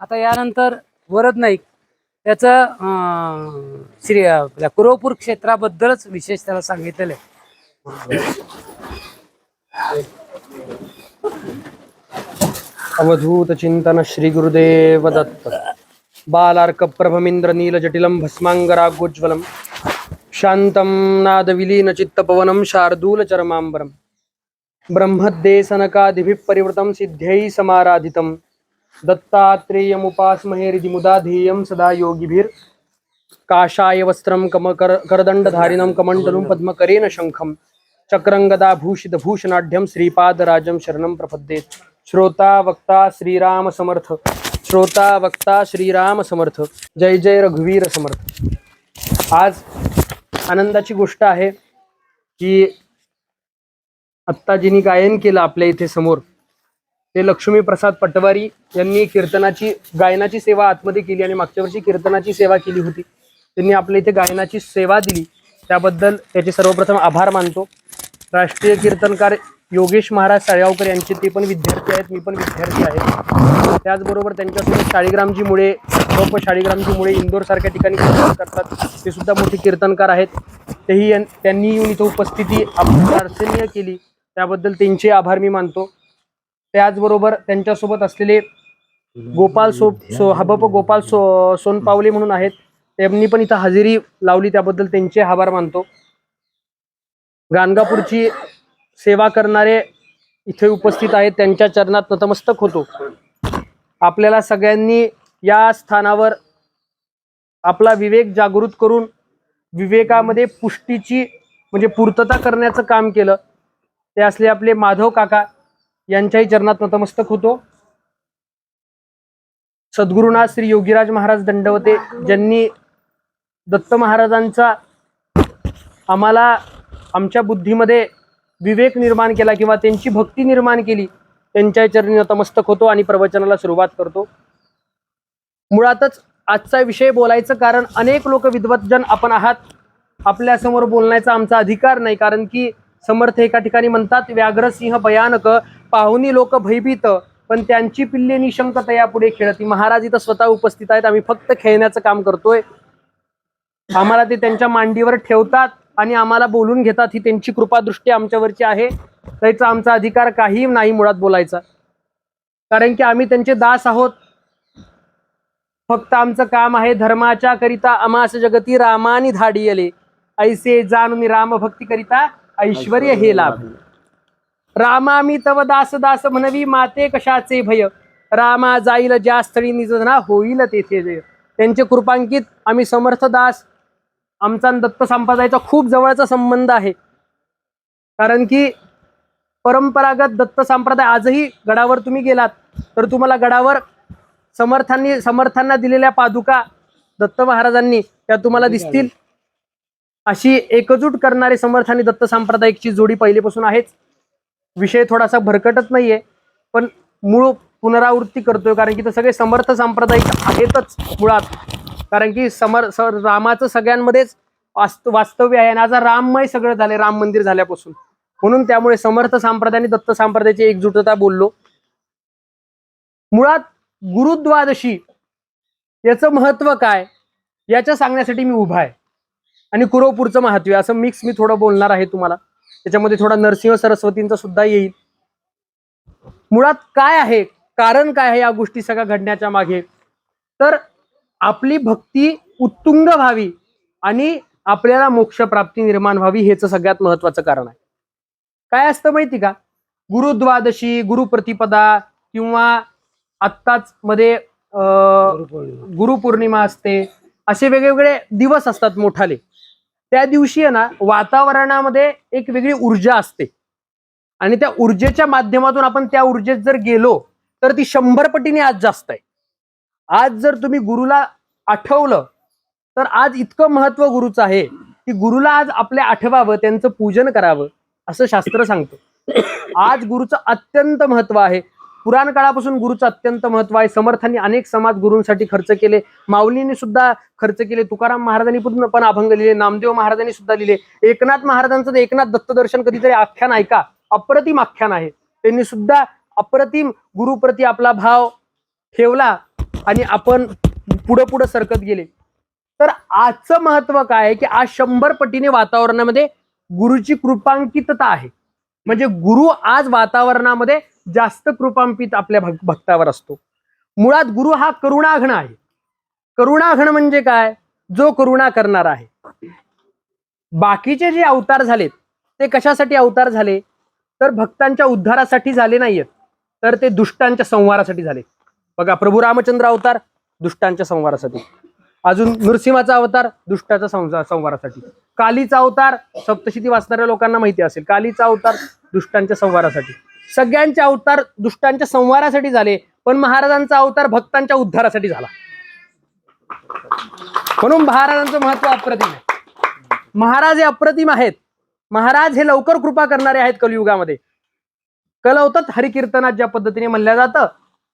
आता यानंतर वरद नाईक त्याचं श्री आपल्या कुरवपूर क्षेत्राबद्दलच विशेष त्याला सांगितलेलं आहे. अवधूत चिंतन श्री गुरुदेव दत्त। बालार्क प्रभमिंद्र नील जटिलम भस्मांगरागोज्वलम शांतम नाद विलीन चित्तपवनम शार्दूल चरमांबरम ब्रह्मदेसनकादिभिः परिवृतं सिद्ध्यै समाराधितं दत्तात्रेयमुपास्महे हृदिमुदा ध्येयं सदा योगिभिर् काशाय वस्त्रं कमकर करदण्डधारिणं कमण्डलुं पद्मकरेण शङ्खं चक्रं गदाभूषितभूषणाढ्यं श्रीपादराजं शरणं प्रपद्ये। श्रोता वक्ता श्रीराम समर्थ। श्रोता वक्ता श्रीराम समर्थ। जय जय रघुवीर समर्थ। आज आनंदाची गोष्ट आहे की आत्ता जिनी गायन केलं आपल्या इथे समोर. ते लक्ष्मी प्रसाद पटवारी यांनी कीर्तनाची गायनाची सेवा आतमध्ये केली आणि मागच्या वर्षी कीर्तनाची सेवा केली होती. त्यांनी आपल्या इथे गायनाची सेवा दिली. त्याबद्दल त्याचे सर्वप्रथम आभार मानतो. राष्ट्रीय कीर्तनकार योगेश महाराज साळगावकर यांचे ते पण विद्यार्थी आहेत मी पण विद्यार्थी आहे. त्याचबरोबर त्यांच्यासोबत शाळीग्रामजी मुळे लोक शाळीग्रामजी मुळे इंदोर सारख्या ठिकाणी कीर्तन करतात. ते सुद्धा मोठे कीर्तनकार आहेत. तेही त्यांनी येऊन इथं उपस्थिती आपण केली. त्याबद्दल त्यांचे आभार मी मानतो. त्याचबरोबर त्यांच्यासोबत असलेले गोपाल सो सो हबप गोपाल सो सोनपावले म्हणून आहेत. त्यांनी पण इथं हजेरी लावली त्याबद्दल त्यांचे आभार मानतो. गाणगापूरची सेवा करणारे इथे उपस्थित आहेत. त्यांच्या चरणात नतमस्तक होतो. आपल्याला सगळ्यांनी या स्थानावर आपला विवेक जागृत करून विवेकामध्ये पुष्टीची म्हणजे पूर्तता करण्याचं काम केलं. ते असले आपले माधव काका यांच्याही चरणात नतमस्तक होतो. सद्गुरुनाथ श्री योगीराज महाराज दंडवते ज्यांनी दत्त महाराजांचा आम्हाला आमच्या बुद्धीमध्ये विवेक निर्माण केला किंवा त्यांची भक्ती निर्माण केली त्यांच्या चरणी नतमस्तक होतो आणि प्रवचनाला सुरुवात करतो. मुळातच आजचा विषय बोलायचं कारण अनेक लोक विद्वत्जन आपण आहात. आपल्यासमोर बोलण्याचा आमचा अधिकार नाही कारण की समर्थ एका ठिकाणी म्हणतात व्याघ्रसिंह भयानक पाहुणी लोक भयभीत पण त्यांची पिल्ले निशंकता यापुढे खेळती. महाराज इथं स्वतः उपस्थित आहेत. आम्ही फक्त खेळण्याचं काम करतोय. आम्हाला ते त्यांच्या मांडीवर ठेवतात आणि आम्हाला बोलून घेतात. ही त्यांची कृपादृष्टी आमच्यावरची आहे. त्याचा आमचा अधिकार काही नाही मुळात बोलायचा. कारण की आम्ही त्यांचे दास आहोत. फक्त आमचं काम आहे धर्माच्या करिता. अमास जगती रामानी धाडियले. ऐसे जाणून राम भक्ती करिता ऐश्वर हे लाभ. रामा मी तव दास दास म्हणवी माते कशाचे भय. रामा जाईल ज्या स्थळी निजना होईल तेथे जय. त्यांचे कृपांकित आम्ही समर्थ दास. आमचा दत्त संप्रदायाचा खूप जवळचा संबंध आहे. कारण की परंपरागत दत्त संप्रदाय आजही गडावर तुम्ही गेलात तर तुम्हाला गडावर समर्थांनी समर्थांना दिलेल्या पादुका दत्त महाराजांनी त्या तुम्हाला दिसतील. अशी एकजूट करणारे समर्थ आणि दत्त सांप्रदायिकची जोडी पहिलेपासून आहेच. विषय थोडासा भरकटत नाहीये पण मूळ पुनरावृत्ती करतोय कारण की ते सगळे समर्थ सांप्रदायिक आहेतच मुळात. कारण की समर स- रामाचं सगळ्यांमध्येच वास्त वास्तव्य आहे आणि आज राममय सगळं झालंय राम मंदिर झाल्यापासून. म्हणून त्यामुळे समर्थ सांप्रदाय आणि दत्त संप्रदायाची एकजुटता बोललो. मुळात गुरुद्वादशी याचं महत्त्व काय याच्या सांगण्यासाठी मी उभा आहे. आणि कुरवपूरचं महत्त्व असं मिक्स मी थोडं बोलणार आहे तुम्हाला. त्याच्यामध्ये थोडा नरसिंह सरस्वतींचा सुद्धा येईल. मुळात काय आहे? कारण काय आहे या गोष्टी सगळ्या घडण्याच्या मागे? तर आपली भक्ती उत्तुंग व्हावी आणि आपल्याला मोक्षप्राप्ती निर्माण व्हावी हेच सगळ्यात महत्वाचं कारण आहे. काय असतं माहिती का? गुरुद्वादशी गुरुप्रतिपदा किंवा आत्ताच मध्ये गुरुपौर्णिमा असते. असे वेगवेगळे दिवस असतात मोठाले. त्या दिवशी आहे ना वातावरणामध्ये एक वेगळी ऊर्जा असते. आणि त्या ऊर्जेच्या माध्यमातून आपण त्या ऊर्जेत जर गेलो तर ती शंभर पटीने आज जास्त आहे. आज जर तुम्ही गुरुला आठवलं तर आज इतकं महत्त्व गुरुचं आहे की गुरुला आज आपल्या आठवावं त्यांचं पूजन करावं असं शास्त्र सांगतं. आज गुरुचं अत्यंत महत्त्व आहे. पुराण काळापासून गुरुचं अत्यंत महत्त्व आहे. समर्थांनी अनेक समाज गुरूंसाठी खर्च केले. माऊलींनी सुद्धा खर्च केले. तुकाराम महाराजांनी पण पण अभंग लिहिले. नामदेव महाराजांनी सुद्धा लिहिले. एकनाथ महाराजांचं ते एकनाथ दत्तदर्शन कधीतरी आख्यान ऐका अप्रतिम आख्यान आहे. त्यांनी सुद्धा अप्रतिम गुरुप्रती आपला भाव ठेवला आणि आपण पुढं पुढं सरकत गेले. तर आजचं महत्त्व काय आहे की आज शंभर पटीने वातावरणामध्ये गुरुची कृपांकितता आहे. म्हणजे गुरु आज वातावरणामध्ये जास्त कृपांपित आपल्या भक- भक्तावर असतो. मुळात गुरु हा करुणाघन आहे. करुणाघन म्हणजे काय? जो करुणा करणार आहे. बाकीचे जे अवतार झालेत ते कशासाठी अवतार झाले? तर भक्तांच्या उद्धारासाठी झाले नाहीयेत. तर ते दुष्टांच्या संहारासाठी झाले. बघा प्रभू रामचंद्र अवतार दुष्टांच्या संहारासाठी. अजून नृसिंहाचा अवतार दुष्टाचा संसार संवारासाठी. कालीचा अवतार सप्तशिती वाचणाऱ्या लोकांना माहिती असेल. कालीचा अवतार दुष्टांच्या संवारासाठी. सगळ्यांचे अवतार दुष्टांच्या संवारासाठी झाले पण महाराजांचा अवतार भक्तांच्या उद्धारासाठी झाला. म्हणून महाराजांचं महत्त्व अप्रतिम आहे. महाराज हे अप्रतिम आहेत. महाराज हे लवकर कृपा करणारे आहेत कलियुगामध्ये. कलवतात हरिकीर्तनात ज्या पद्धतीने म्हणलं जातं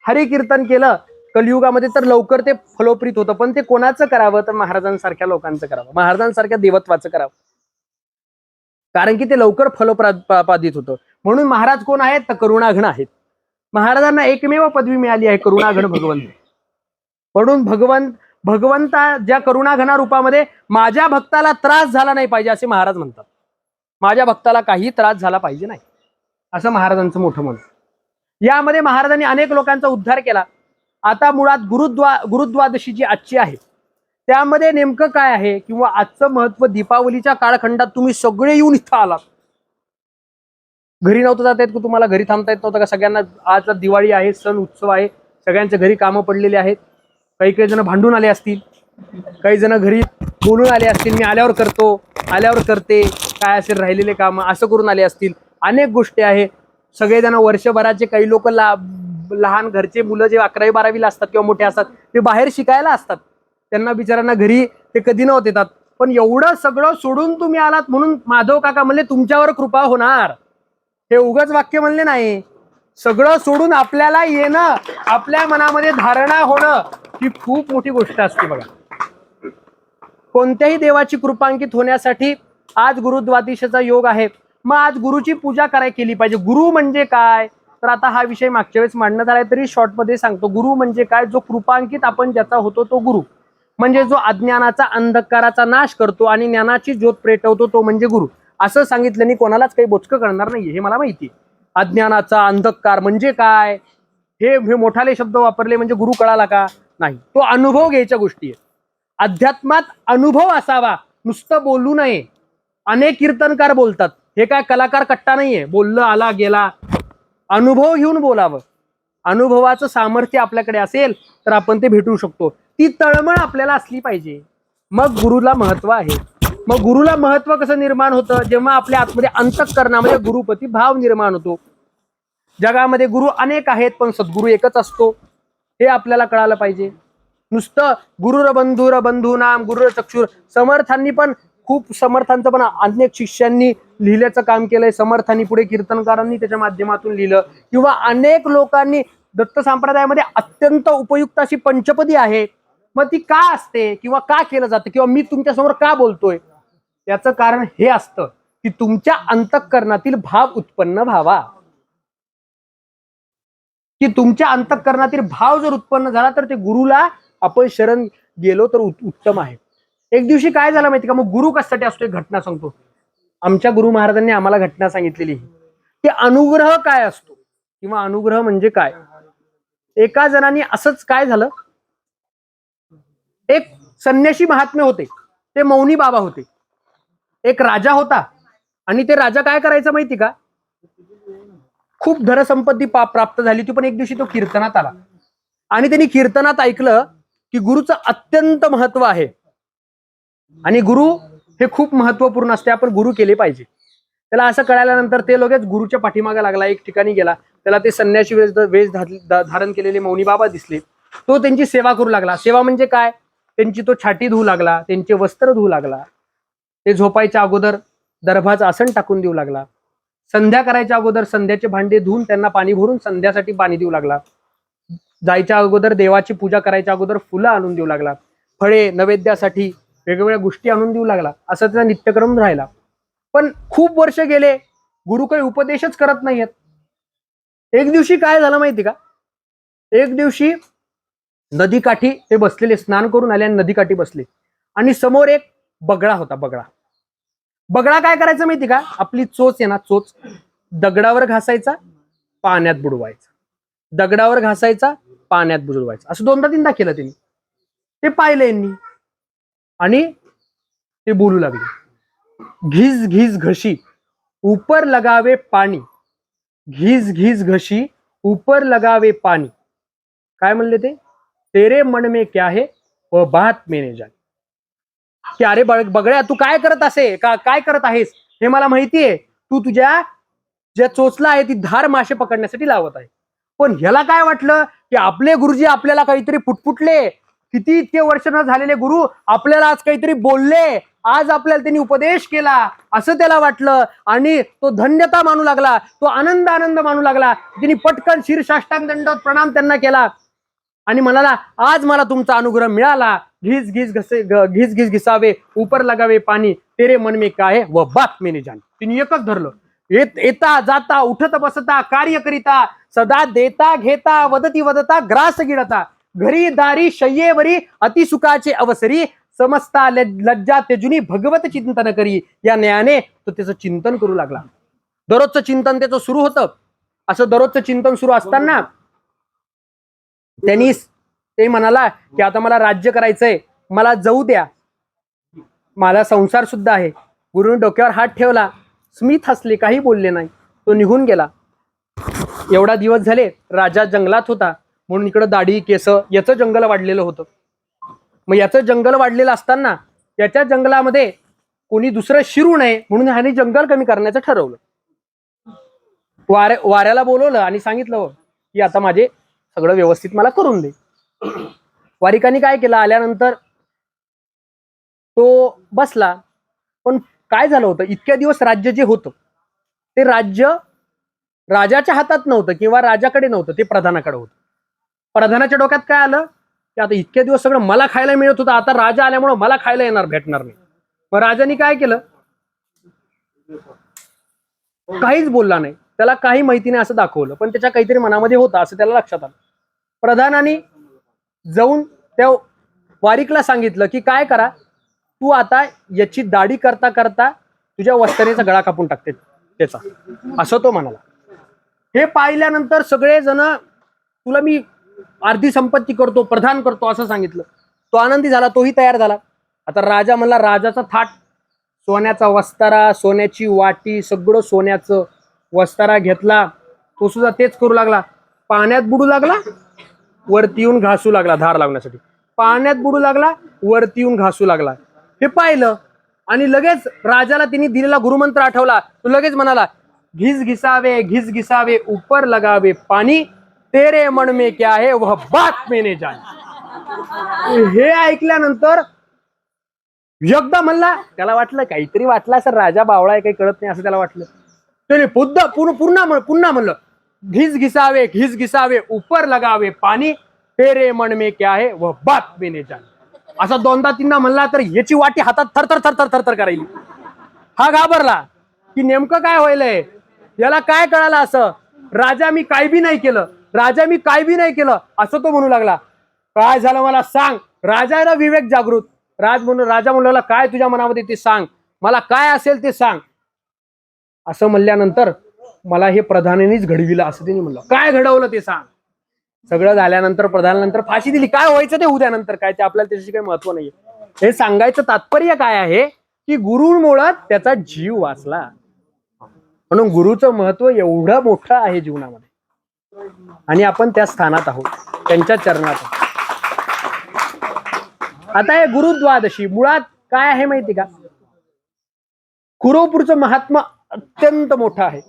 हरिकीर्तन केलं कलियुगामध्ये तर लवकर ते फलोप्रीत होतं पण ते कोणाचं करावं? तर महाराजांसारख्या लोकांचं करावं. महाराजांसारख्या देवत्वाचं करावं. कारण की ते लवकर फलोप्रादित होतं. म्हणून महाराज कोण आहेत? तर करुणाघन आहेत. महाराजांना एकमेव पदवी मिळाली आहे करुणाघन भगवंत. म्हणून भगवंत भगवंता ज्या करुणाघना रूपामध्ये माझ्या भक्ताला त्रास झाला नाही पाहिजे असे महाराज म्हणतात. माझ्या भक्ताला काही त्रास झाला पाहिजे नाही असं महाराजांचं मोठं मत यामध्ये महाराजांनी अनेक लोकांचा उद्धार केला. आता मुळात गुरुद्वा गुरुद्वादशी जी आजची आहे त्यामध्ये नेमकं काय आहे किंवा आजचं महत्त्व दीपावलीच्या काळखंडात तुम्ही सगळे येऊन इथं आलात? घरी नव्हतं जाता येत की तुम्हाला? घरी थांबता येत नव्हतं का? सगळ्यांना आज दिवाळी आहे सण उत्सव आहे सगळ्यांच्या घरी कामं पडलेली आहेत काही काही जण भांडून आले असतील काही जण घरी बोलून आले असतील मी आल्यावर करतो आल्यावर करते काय असेल राहिलेले काम असं करून आले असतील. अनेक गोष्टी आहे. सगळेजण वर्षभराचे काही लोक ला लहान घरचे मुलं जे अकरावी बारावीला असतात किंवा मोठे असतात ते बाहेर शिकायला असतात. त्यांना बिचारांना घरी ते कधी नव्हत येतात. पण एवढं सगळं सोडून तुम्ही आलात म्हणून माधव काका म्हणले तुमच्यावर कृपा होणार. हे उगच वाक्य म्हणले नाही. सगळं सोडून आपल्याला येणं आपल्या मनामध्ये धारणा होणं ही खूप मोठी गोष्ट असते बघा. कोणत्याही देवाची कृपांकित होण्यासाठी आज गुरुद्वादिशाचा योग आहे. मग आज गुरुची पूजा कराय केली पाहिजे. गुरु म्हणजे काय? तर आता हा विषय मागच्या वेळेस मांडण्यात आलाय तरी शॉर्टमध्ये सांगतो. गुरु म्हणजे काय? जो कृपांकित आपण ज्याचा होतो तो गुरु. म्हणजे जो अज्ञानाचा अंधकाराचा नाश करतो आणि ज्ञानाची ज्योत पेटवतो तो म्हणजे गुरु. असं सांगितल्याने कोणालाच काही बोचकं करणार नाहीये हे मला माहिती अज्ञानाचा अंधकार म्हणजे काय? हे हे मोठाले शब्द वापरले म्हणजे गुरु कळाला का? नाही. तो अनुभव घ्यायच्या गोष्टी आहे अध्यात्मात अनुभव असावा. नुसतं बोलू नये. अनेक कीर्तनकार बोलतात. हे काय कलाकार कट्टा नाहीये. बोललं आला गेला. अनुभव घेऊन बोलावं. अनुभवाचं सामर्थ्य आपल्याकडे असेल तर आपण ते भेटू शकतो. ती तळमळ आपल्याला असली पाहिजे. मग गुरुला महत्त्व आहे. मग गुरुला महत्त्व कसं निर्माण होतं? जेव्हा आपल्या आतमध्ये अंतःकरणामध्ये गुरुपती भाव निर्माण होतो. जगामध्ये गुरु अनेक आहेत पण सद्गुरू एकच असतो. हे आपल्याला कळालं पाहिजे. नुसतं गुरुर बंधुर बंधूनाम गुरुर चक्षुर समर्थांनी पण खूप समर्थांचं पण अनेक शिष्यांनी लिहिल्याचं काम केलंय. समर्थांनी पुढे कीर्तनकारांनी त्याच्या माध्यमातून लिहिलं. किंवा अनेक लोकांनी दत्त संप्रदायामध्ये अत्यंत उपयुक्त अशी पंचपदी आहे. मग ती का असते? किंवा का केलं जातं? किंवा मी तुमच्यासमोर का बोलतोय? याचं कारण हे असतं की तुमच्या अंतःकरणातील भाव उत्पन्न व्हावा. की तुमच्या अंतःकरणातील भाव जर उत्पन्न झाला तर ते गुरुला आपण शरण गेलो तर उत्तम आहे. एक दिवशी काय झालं माहिती का? मग गुरु कशासाठी असतो? एक घटना सांगतो. आमच्या गुरु महाराजांनी आम्हाला घटना सांगितलेली की अनुग्रह काय असतो? किंवा अनुग्रह म्हणजे काय? एका जणांनी असंच काय झालं? एक संन्याशी महात्मे होते. ते मौनी बाबा होते. एक राजा होता. आणि ते राजा काय करायचं माहिती का? खूप धनसंपत्ती पा- प्राप्त झाली होती पण एक दिवशी तो कीर्तनात आला. आणि त्यांनी कीर्तनात ऐकलं की गुरुचं अत्यंत महत्त्व आहे. आणि गुरु हे खूप महत्त्वपूर्ण असते. आपण गुरु केले पाहिजे. त्याला असं कळाल्यानंतर ते लगेच गुरुच्या पाठीमागे लागला. एक ठिकाणी गेला. त्याला ते संन्याशी वेश वेश धारण केलेले मौनी बाबा दिसले. तो त्यांची सेवा करू लागला. सेवा म्हणजे काय? त्यांची तो छाटी धुवू लागला. त्यांचे वस्त्र धुवू लागला. ते झोपायच्या अगोदर दर्भाचं आसन टाकून देऊ लागला. संध्या करायच्या अगोदर संध्याचे भांडे धुवून त्यांना पाणी भरून संध्यासाठी पाणी देऊ लागला. जायच्या अगोदर देवाची पूजा करायच्या अगोदर फुलं आणून देऊ लागला. फळे नैवेद्यासाठी वेगवेगळ्या गोष्टी आणून देऊ लागला. असा त्याचा नित्यक्रम राहिला. पण खूप वर्ष गेले गुरु काही उपदेशच करत नाहीयेत. एक दिवशी काय झालं माहिती का? एक दिवशी नदीकाठी ते बसलेले स्नान करून आले आणि नदीकाठी बसले. आणि समोर एक बगळा होता बगळा. बगळा काय करायचं माहिती का? आपली चोच आहे ना चोच. दगडावर घासायचा पाण्यात बुडवायचा. दगडावर घासायचा पाण्यात बुडवायचा. असं दोनदा तीनदा केलं त्यांनी ते पाहिलं यांनी. आणि ते बोलू लागले. घिस घिस घशी ऊपर लगावे पाणी. घिस घिस घशी ऊपर लगावे पाणी. काय म्हणले ते? तेरे मन में क्या है व बात मेने जाने. की अरे बळ बगड्या तू काय करत असे? का काय करत आहेस? हे मला माहितीये तू तुझ्या ज्या चोचला आहे ती धार मासे पकडण्यासाठी लावत आहे. पण ह्याला काय वाटलं? की आपले गुरुजी आपल्याला काहीतरी फुटफुटले किती इतके वर्ष न झालेले गुरु आपल्याला आज काहीतरी बोलले. आज आपल्याला त्यांनी उपदेश केला. असं त्याला वाटलं. आणि तो धन्यता मानू लागला. तो आनंद आनंद मानू लागला. त्यांनी पटकन शीर्षाष्टांग दंडवत प्रणाम त्यांना केला. आणि म्हणाला आज मला तुमचा अनुग्रह मिळाला. घीस घीस घसे घीस घीस घिसावे उपर लगावे पाणी. तेरे मन में काय व बात मेने जाण तिने एकच धरलं. येत येता जाता उठत बसता कार्य करिता सदा देता घेता वदती वदता ग्रास गिळता. घरी दारी शय्येवरी अतिसुखाचे अवसरी समजता लज्जा तेजुनी भगवत चिंतन करी. या न्यायाने तो त्याचं चिंतन करू लागला. दररोजचं चिंतन त्याचं सुरू होतं. असं दररोजचं चिंतन सुरू असताना त्यांनी ते म्हणाला की आता मला राज्य करायचंय. मला जाऊ द्या. मला संसार सुद्धा आहे. गुरुने डोक्यावर हात ठेवला. स्मित हसले काही बोलले नाही. तो निघून गेला. एवढा दिवस झाले राजा जंगलात होता. म्हणून इकडं दाढी केस याचं जंगल वाढलेलं होतं. मग याचं जंगल वाढलेलं असताना याच्या जंगलामध्ये कोणी दुसरं शिरू नये म्हणून ह्याने जंगल कमी करण्याचं ठरवलं. वाऱ्या वाऱ्याला बोलवलं आणि सांगितलं की आता माझे सगळं व्यवस्थित मला करून दे. वारिकांनी काय केलं? आल्यानंतर तो बसला. पण काय झालं होतं? इतक्या दिवस राज्य जे होतं ते राज्य राजाच्या हातात नव्हतं किंवा राजाकडे नव्हतं ते प्रधानाकडे होतं. प्रधानाच्या डोक्यात काय आलं? की आता इतके दिवस सगळं मला खायला मिळत होतं आता राजा आल्यामुळे मला खायला येणार भेटणार नाही. मग राजाने काय केलं? काहीच बोलला नाही. त्याला काही माहिती नाही असं दाखवलं. पण त्याच्या काहीतरी मनामध्ये होतं असं त्याला लक्षात आलं. प्रधानाने जाऊन त्या वारिकला सांगितलं की काय करा? तू आता याची दाढी करता करता तुझ्या वस्त्रणीचा गळा कापून टाकते त्याचा. असं तो म्हणाला. हे पाहिल्यानंतर सगळे जण तुला मी अर्धी संपत्ती करतो प्रधान करतो असं सांगितलं. तो आनंदी झाला तोही तयार झाला. आता राजा म्हणला राजाचा थाट सोन्याचा वस्तारा सोन्याची वाटी सगळं सोन्याचं वस्तारा घेतला. तो सुद्धा तेच करू लागला. पाण्यात बुडू लागला वरती येऊन घासू लागला धार लावण्यासाठी. पाण्यात बुडू लागला वरती येऊन घासू लागला. हे पाहिलं आणि लगेच राजाला तिने दिलेला गुरुमंत्र आठवला. तो लगेच म्हणाला घिस घिसावे घिस घिसावे ऊपर लगावे पाणी तेरे मन में क्या है वह बात मेने जान। हे ऐकल्यानंतर एकदा म्हणला त्याला वाटलं काहीतरी वाटलं असं राजा बावळा आहे काही कळत नाही असं त्याला वाटलं. त्याने पुन्हा पुन्हा पुन्हा म्हणलं घिस घिसावे घिस घिसावे ऊपर लगावे पाणी तेरे मन में क्या है व बात मेने जाने. असा दोनदा तीनदा म्हणला तर याची वाटी हातात थरथर थरथर थरथर करायली. हा घाबरला की नेमकं काय व्हायलंय याला काय कळालं असं? राजा मी काय बी नाही केलं. राजा मी काय बी नाही केलं असं तो म्हणू लागला. काय झालं मला सांग. राजा आहे ना विवेक जागृत. राज म्हणून राजा म्हणू लागला काय तुझ्या मनामध्ये ते सांग. मला काय असेल ते सांग. असं म्हणल्यानंतर मला हे प्रधानानेच घडविलं असं त्यांनी म्हणलं. काय घडवलं ते सांग. सगळं झाल्यानंतर प्रधानानंतर फाशी दिली. काय व्हायचं ते उद्यानंतर काय ते आपल्याला त्याच्याशी काही महत्त्व नाहीये. हे सांगायचं तात्पर्य काय आहे? की गुरुमुळं त्याचा जीव वाचला. म्हणून गुरुचं महत्त्व एवढं मोठं आहे जीवनामध्ये. आणि आपण त्या स्थानात आहोत. त्यांच्या चरणात आहोत. आता हे गुरुद्वादशी मुळात काय आहे माहिती का? कुरोपूरचं महात्मा अत्यंत मोठं आहे.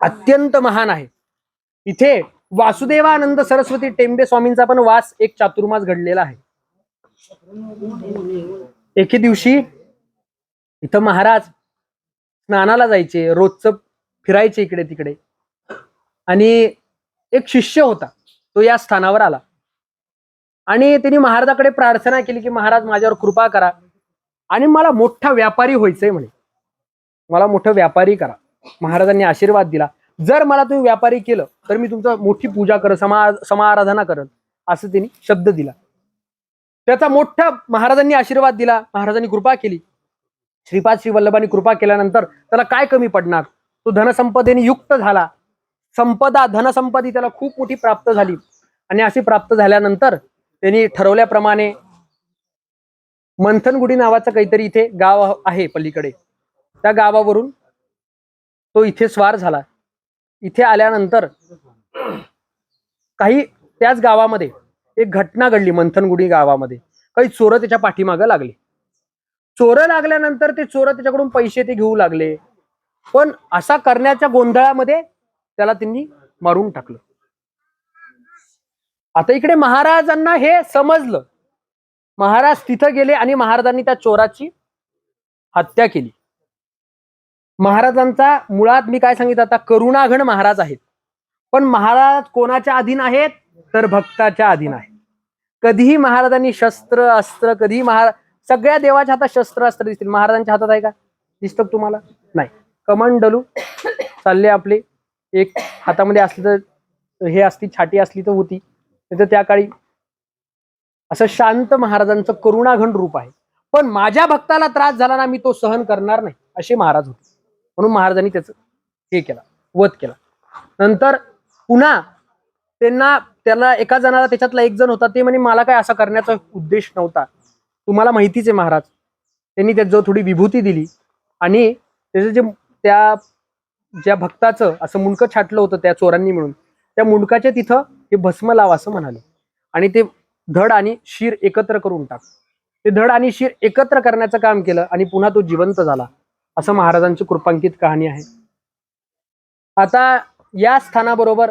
अत्यंत महान आहे. इथे वासुदेवानंद सरस्वती टेंबे स्वामींचा पण वास एक चातुर्मास घडलेला आहे. एके दिवशी इथं महाराज स्नानाला जायचे रोजचं फिरायचे इकडे तिकडे. आणि एक शिष्य होता तो या स्थानावर आला. आणि त्यांनी महाराजाकडे प्रार्थना केली की महाराज माझ्यावर कृपा करा आणि मला मोठा व्यापारी व्हायचंय म्हणे. मला मोठं व्यापारी करा. महाराजांनी आशीर्वाद दिला. जर मला तुम्ही व्यापारी केलं तर मी तुमचा मोठी पूजा करत समा समाराधना करत असं त्यांनी शब्द दिला. त्याचा मोठा महाराजांनी आशीर्वाद दिला. महाराजांनी कृपा केली. श्रीपाद श्री वल्लभांनी कृपा केल्यानंतर त्याला काय कमी पडणार? तो धनसंपदेने युक्त झाला. संपदा धनसंपदी त्याला खूप मोठी प्राप्त झाली. आणि अशी प्राप्त झाल्यानंतर त्यांनी ठरवल्याप्रमाणे मंथनगुडी नावाचं काहीतरी इथे गाव आहे पलीकडे. त्या गावावरून तो इथे स्वार झाला. इथे आल्यानंतर काही त्याच गावामध्ये एक घटना घडली मंथनगुडी गावामध्ये. काही चोरं त्याच्या पाठीमागं लागले. चोरं लागल्यानंतर ते चोरं त्याच्याकडून पैसे ते घेऊ लागले. पण असा करण्याच्या गोंधळामध्ये त्याला त्यांनी मारून टाकलं. आता इकडे महाराजांना हे समजलं. महाराज तिथं गेले आणि महाराजांनी त्या चोराची हत्या केली. महाराजांचा मुळात मी काय सांगितलं आता करुणाघन महाराज आहेत. पण महाराज कोणाच्या अधीन आहेत? तर भक्ताच्या अधीन आहे कधीही महाराजांनी शस्त्र अस्त्र कधीही महाराज सगळ्या देवाच्या हातात शस्त्र अस्त्र दिसतील. महाराजांच्या हातात आहे का? दिसतं तुम्हाला? नाही. कमंडलू चालले आपले. एक हातामध्ये असलं तर हे असती छाटी असली तर होती. नाही तर त्या काळी असं शांत महाराजांचं करुणाघन रूप आहे. पण माझ्या भक्ताला त्रास झाला ना मी तो सहन करणार नाही असे महाराज होते. म्हणून महाराजांनी त्याचं हे केलं वध केला. नंतर पुन्हा त्यांना त्याला एका जणाला त्याच्यातला एक जण होता ते म्हणे मला काय असा करण्याचा उद्देश नव्हता. तुम्हाला माहितीच आहे महाराज. त्यांनी त्याच्याजवळ थोडी विभूती दिली. आणि त्याचं जे त्या ज्या भक्ताचं असं मुंडकं छाटलं होतं त्या चोरांनी मिळून त्या मुंडकाच्या तिथं हे भस्म लाव असं म्हणाले. आणि ते धड आणि शीर एकत्र करून टाक. ते धड आणि शीर एकत्र करण्याचं काम केलं आणि पुन्हा तो जिवंत झाला असं महाराजांची कृपांकित कहाणी आहे. आता या स्थानाबरोबर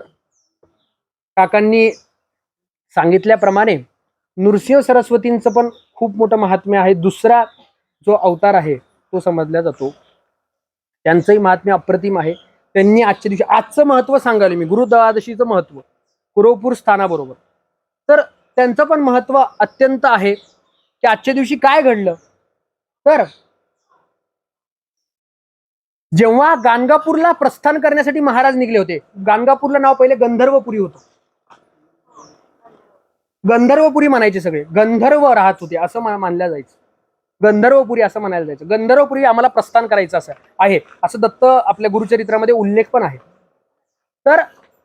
काकांनी सांगितल्याप्रमाणे नृसिंह सरस्वतींचं पण खूप मोठं महात्म्य आहे. दुसरा जो अवतार आहे तो समजला जातो. त्यांचंही महात्म्य अप्रतिम आहे. त्यांनी आजच्या दिवशी आजचं महत्त्व सांगाले मी गुरु द्वादशीचं महत्त्व कुरोपूर स्थानाबरोबर. तर त्यांचं पण महत्त्व अत्यंत आहे की आजच्या दिवशी काय घडलं? तर जेव्हा गाणगापूरला प्रस्थान करण्यासाठी महाराज निघले होते गाणगापूरला नाव पहिले गंधर्वपुरी होतं. गंधर्वपुरी म्हणायचे सगळे गंधर्व राहत होते असं मानलं जायचं. गंधर्वपुरी असं म्हणायला जायचं. गंधर्वपुरी आम्हाला प्रस्थान करायचं असं आहे. असं दत्त आपल्या गुरुचरित्रामध्ये उल्लेख पण आहे. तर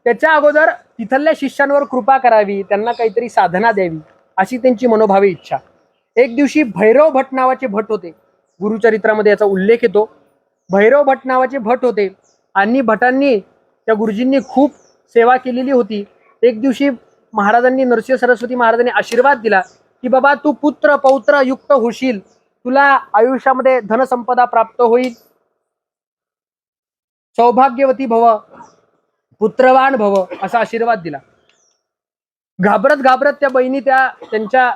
त्याच्या अगोदर तिथल्या शिष्यांवर कृपा करावी त्यांना काहीतरी साधना द्यावी अशी त्यांची मनोभावी इच्छा. एक दिवशी भैरव भट नावाचे भट होते. गुरुचरित्रामध्ये याचा उल्लेख येतो. भैरव भट नावाचे भट होते आणि भटांनी त्या गुरुजींनी खूप सेवा केलेली होती. एक दिवशी महाराजांनी नरसिंह सरस्वती महाराजांनी आशीर्वाद दिला की बाबा तू पुत्र पौत्र युक्त होशील. तुला आयुष्यामध्ये धनसंपदा प्राप्त होईल. सौभाग्यवती भव पुत्रवान भव असा आशीर्वाद दिला. घाबरत घाबरत त्या बहिणी त्या त्यांच्या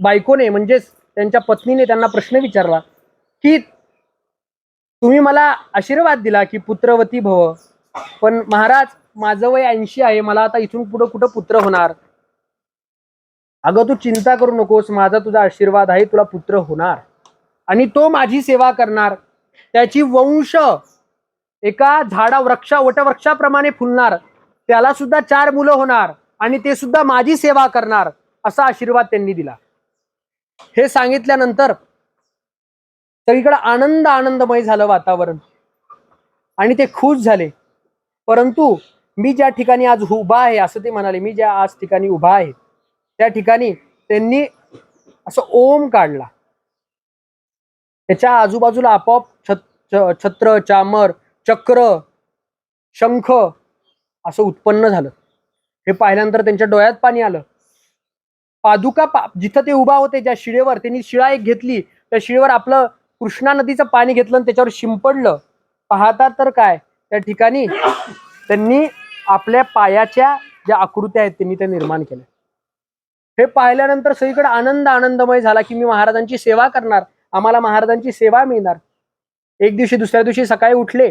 बायकोने म्हणजेच त्यांच्या पत्नीने त्यांना प्रश्न विचारला की तुम्ही मला आशीर्वाद दिला की पुत्रवती भव पण महाराज माझं वय ऐंशी आहे मला आता इथून पुढं कुठं पुत्र होणार? अगं तू चिंता करू नकोस. माझा तुझा आशीर्वाद आहे तुला पुत्र होणार. आणि तो माझी सेवा करणार. त्याची वंश एका झाडा वृक्षा वटवृक्षाप्रमाणे फुलणार. त्याला सुद्धा चार मुलं होणार आणि ते सुद्धा माझी सेवा करणार असा आशीर्वाद त्यांनी दिला. हे सांगितल्यानंतर सगळीकडे आनंद आनंदमय झालं वातावरण. आणि ते खुश झाले. परंतु मी ज्या ठिकाणी आज उभा आहे असं ते म्हणाले मी ज्या आज ठिकाणी उभा आहे त्या ठिकाणी त्यांनी असं ओम काढला. त्याच्या आजूबाजूला आपोआप छत्र चामर चक्र शंख असं उत्पन्न झालं. हे पाहिल्यानंतर त्यांच्या डोळ्यात पाणी आलं. पादुका पा जिथं ते उभा होते ज्या शिळेवर त्यांनी शिळा एक घेतली. त्या शिळेवर आपलं कृष्णा नदीचं पाणी घेतलं आणि त्याच्यावर शिंपडलं. पाहता तर काय? त्या ठिकाणी त्यांनी आपल्या पायाच्या ज्या आकृत्या आहेत त्यांनी त्या निर्माण केल्या हे पाहिल्यानंतर सगळीकडे आनंद आनंदमय झाला की मी महाराजांची सेवा करणार. आम्हाला महाराजांची सेवा मिळणार. एक दिवशी दुसऱ्या दिवशी सकाळी उठले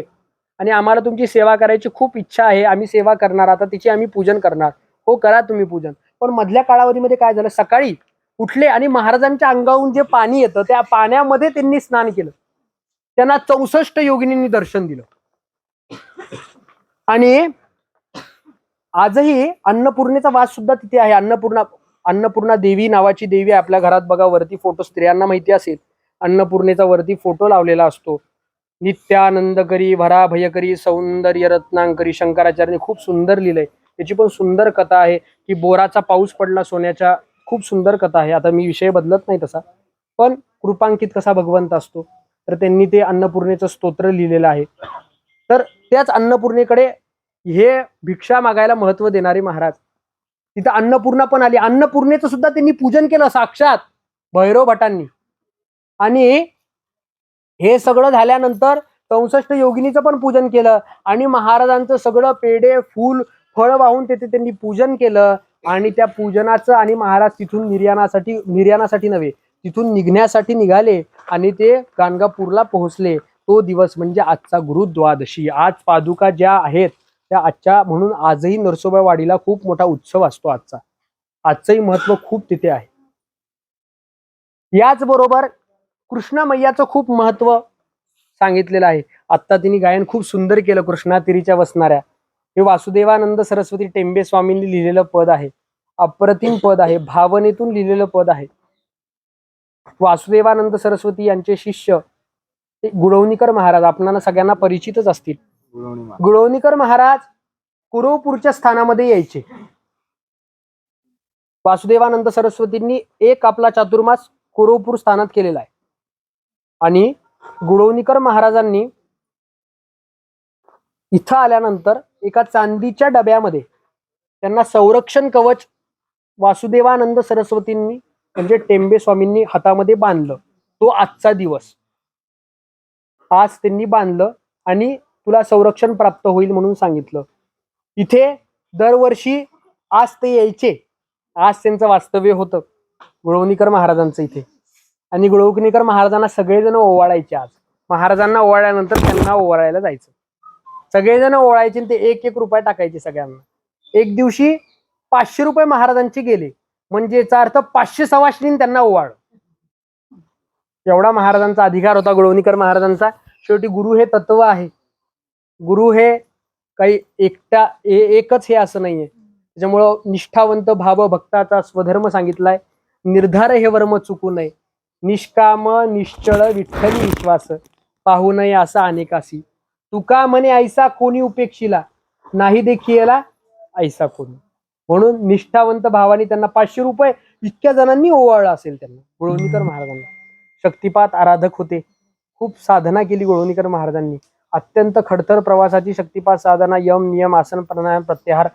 आणि आम्हाला तुमची सेवा करायची खूप इच्छा आहे. आम्ही सेवा करणार. आता तिची आम्ही पूजन करणार. हो करा तुम्ही पूजन. पण मधल्या काळावधीमध्ये काय झालं? सकाळी उठले आणि महाराजांच्या अंगाहून जे पाणी येतं त्या पाण्यामध्ये त्यांनी स्नान केलं. त्यांना चौसष्ट योगिनींनी दर्शन दिलं. आणि आजही अन्नपूर्णेचा वास सुद्धा तिथे आहे. अन्नपूर्णा अन्नपूर्णा देवी नावाची देवी आपल्या घरात बघा वरती फोटो स्त्रियांना माहिती असेल. अन्नपूर्णेचा वरती फोटो लावलेला असतो. नित्यानंद करी भरा भयकरी सौंदर्य रत्नांकरी शंकराचार्यने खूप सुंदर लिहिलंय. त्याची पण सुंदर कथा आहे की बोराचा पाऊस पडला सोन्याच्या खूप सुंदर कथा आहे. आता मी विषय बदलत नाही तसा पण कृपांकित कसा भगवंत असतो तर त्यांनी ते अन्नपूर्णेचं स्तोत्र लिहिलेलं आहे. तर त्याच अन्नपूर्णेकडे हे भिक्षा मागायला महत्त्व देणारे महाराज तिथं अन्नपूर्णा पण आली. अन्नपूर्णेचं सुद्धा त्यांनी पूजन केलं साक्षात भैरव भटांनी. आणि हे सगळं झाल्यानंतर चौसष्ट योगिनीचं पण पूजन केलं. आणि महाराजांचं सगळं पेढे फूल फळ वाहून तिथे त्यांनी पूजन केलं. आणि त्या पूजनाचं आणि महाराज तिथून निर्याणासाठी निर्याणासाठी नव्हे तिथून निघण्यासाठी निघाले आणि ते गाणगापूरला पोहोचले. तो दिवस म्हणजे आजचा गुरुद्वादशी. आज पादुका ज्या आहेत त्या आजच्या म्हणून आजही नरसोबावाडीला खूप मोठा उत्सव असतो आजचा. आजचंही महत्त्व खूप तिथे आहे. याचबरोबर कृष्णा मैयाचं खूप महत्त्व सांगितलेलं आहे. आत्ता तिने गायन खूप सुंदर केलं कृष्णा तिरीच्या वसणाऱ्या. हे वासुदेवानंद सरस्वती टेंबे स्वामींनी लिहिलेलं पद आहे. अप्रतिम पद आहे. भावनेतून लिहिलेलं पद आहे. वासुदेवानंद सरस्वती यांचे शिष्य ते गुळवणीकर महाराज आपणाला सगळ्यांना परिचितच असतील. गुळवणीकर महाराज कुरवपूरच्या स्थानामध्ये यायचे. वासुदेवानंद सरस्वतींनी एक आपला चातुर्मास कुरवपूर स्थानात केलेला आहे. आणि गुळवणीकर महाराजांनी इथं आल्यानंतर एका चांदीच्या डब्यामध्ये त्यांना संरक्षण कवच वासुदेवानंद सरस्वतींनी म्हणजे टेंबे स्वामींनी हातामध्ये बांधलं. तो आजचा दिवस. आज त्यांनी बांधलं आणि तुला संरक्षण प्राप्त होईल म्हणून सांगितलं. इथे दरवर्षी आज ते यायचे. आज त्यांचं वास्तव्य होतं. गुळवणीकर महाराजांचं इथे. आणि गुळवणीकर महाराजांना सगळेजण ओवाळायचे आज. महाराजांना ओवाळल्यानंतर त्यांना ओवाळायला जायचं. सगळेजण ओवाळायचे आणि ते एक एक रुपये टाकायचे सगळ्यांना. एक दिवशी पाचशे रुपये महाराजांचे गेले. म्हणजे याचा अर्थ पाचशे सवाशनी त्यांना ओवाळ. एवढा महाराजांचा अधिकार होता गुळवणीकर महाराजांचा. शेवटी गुरु हे तत्व आहे. गुरु हे काही एकटा ए- एकच हे असं नाहीये. त्याच्यामुळं निष्ठावंत भाव भक्ताचा स्वधर्म सांगितलाय. निर्धार हे वर्म चुकू नये. निष्काम निश्चळ विठ्ठली विश्वास. पाहू नये असा अनेकासी तुका म्हणे ऐसा कोणी उपेक्षिला? नाही देखीला ऐसा कोणी. म्हणून निष्ठावंत भावानी त्यांना पाचशे रुपये इतक्या जणांनी ओवाळलं असेल त्यांना. गुळवणीकर महाराजांना. शक्तिपात आराधक होते. खूप साधना केली गुळवणीकर महाराजांनी. अत्यंत खडतर प्रवासाची शक्तिपात साधना यम नियम आसन प्राणायाम प्रत्याहार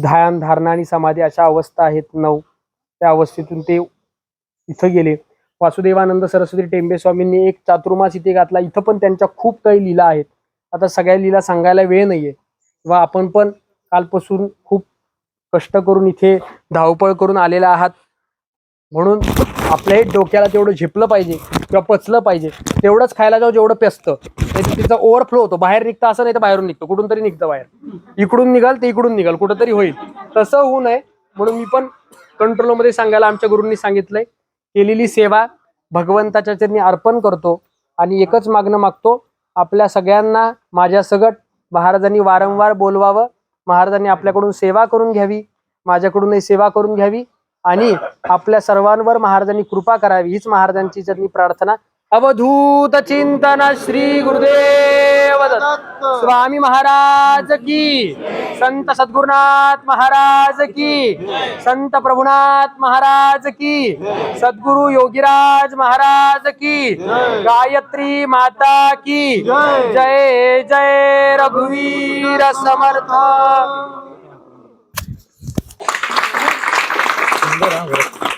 ध्यान धारणा आणि समाधी अशा अवस्था आहेत. नऊ. त्या अवस्थेतून ते इथं गेले. वासुदेवानंद सरस्वती टेंबे स्वामींनी एक चातुर्मास इथे घातला. इथं पण त्यांच्या खूप काही लीला आहेत. आता सगळ्या लीला सांगायला वेळ नाहीये. किंवा आपण पण कालपासून खूप कष्ट करून इथे धावपळ करून आलेला आहात. म्हणून आपल्याही डोक्याला तेवढं झिपलं पाहिजे किंवा पचलं पाहिजे तेवढंच खायला जाऊ जेवढं पेसतं त्याची तिचा ओव्हरफ्लो होतो. बाहेर निघतं असं नाही तर बाहेरून निघतं. कुठून तरी निघतं बाहेर. इकडून निघाल ते इकडून निघाल. कुठं तरी होईल. तसं होऊ नये. म्हणून मी पण कंट्रोलमध्ये सांगायला आमच्या गुरूंनी सांगितलंय केलेली सेवा भगवंताच्या चरणी अर्पण करतो आणि एकच मागणं मागतो आपल्या सगळ्यांना माझ्या सगट महाराजांनी वारंवार बोलवावं. महाराजांनी आपल्याकडून सेवा करून घ्यावी. माझ्याकडूनही सेवा करून घ्यावी. आणि आपल्या सर्वांवर महाराजांनी कृपा करावी हीच महाराजांची चरणी प्रार्थना. अवधूत चिंतन श्री गुरुदेव स्वामी महाराज की. संत सद्गुरुनाथ महाराज की. संत प्रभुनाथ महाराज की. सद्गुरु योगीराज महाराज की. गायत्री माता की. जय जय रघुवीर समर्थ. 再两回。